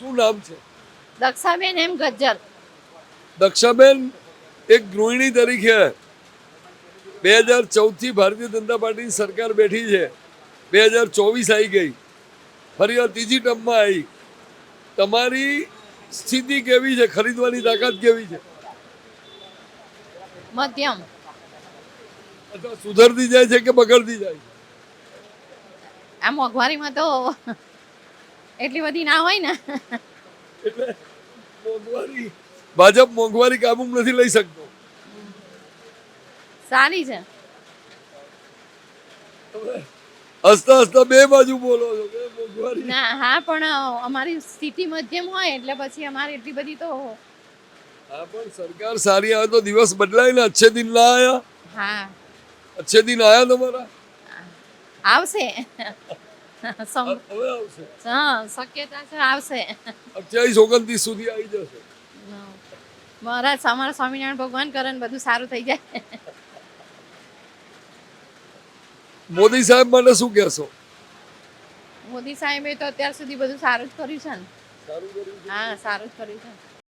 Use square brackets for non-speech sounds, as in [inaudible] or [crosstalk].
શું નામ છે? દક્ષાબેન એમ ગજ્જર. દક્ષાબેન એક ગૃહિણી તરીકે બે હજાર ચૌદથી ભારતીય જનતા પાર્ટીની સરકાર બેઠી છે. બે હજાર ચોવીસ આવી ગઈ. ફરી વાર ત્રીજી ટર્મમાં આવી તમારી સ્થિતિ કેવી છે? ખરીદવાની તાકાત કેવી છે? મધ્યમ. સુધરતી જાય છે કે બગડતી જાય છે? આ મોંઘવારીમાં તો એટલી બધી ના હોય ને. એટલે મોંઘવારી ભાજપ મોંઘવારી કાબુ નથી લઈ શકતો. સારી છે. હસતા હસતા બે બાજુ બોલો છો કે મોંઘવારી ના હા પણ અમારી સ્થિતિ મધ્યમ હોય એટલે પછી અમારે એટલી બધી તો હા પણ સરકાર સારી આવે તો દિવસ બદલાય ને. અચ્છે દિન ના આયા. હા. અચ્છે દિન આયા તમારા? આવશે. [laughs] હવે આવશે. હા શક્યતા છે આવશે. અઠ્યાવીસ ઓગણત્રીસ સુધી આવી જશે. મહારાજ અમારા સ્વામિનારાયણ ભગવાન કરે ને બધું સારું થઈ જાય. [laughs] મોદી સાહેબ મને શું કહેશો? મોદી સાહેબે તો અત્યાર સુધી બધું સારું જ કર્યું છે ને. સારું કર્યું હા સારું જ કર્યું છે.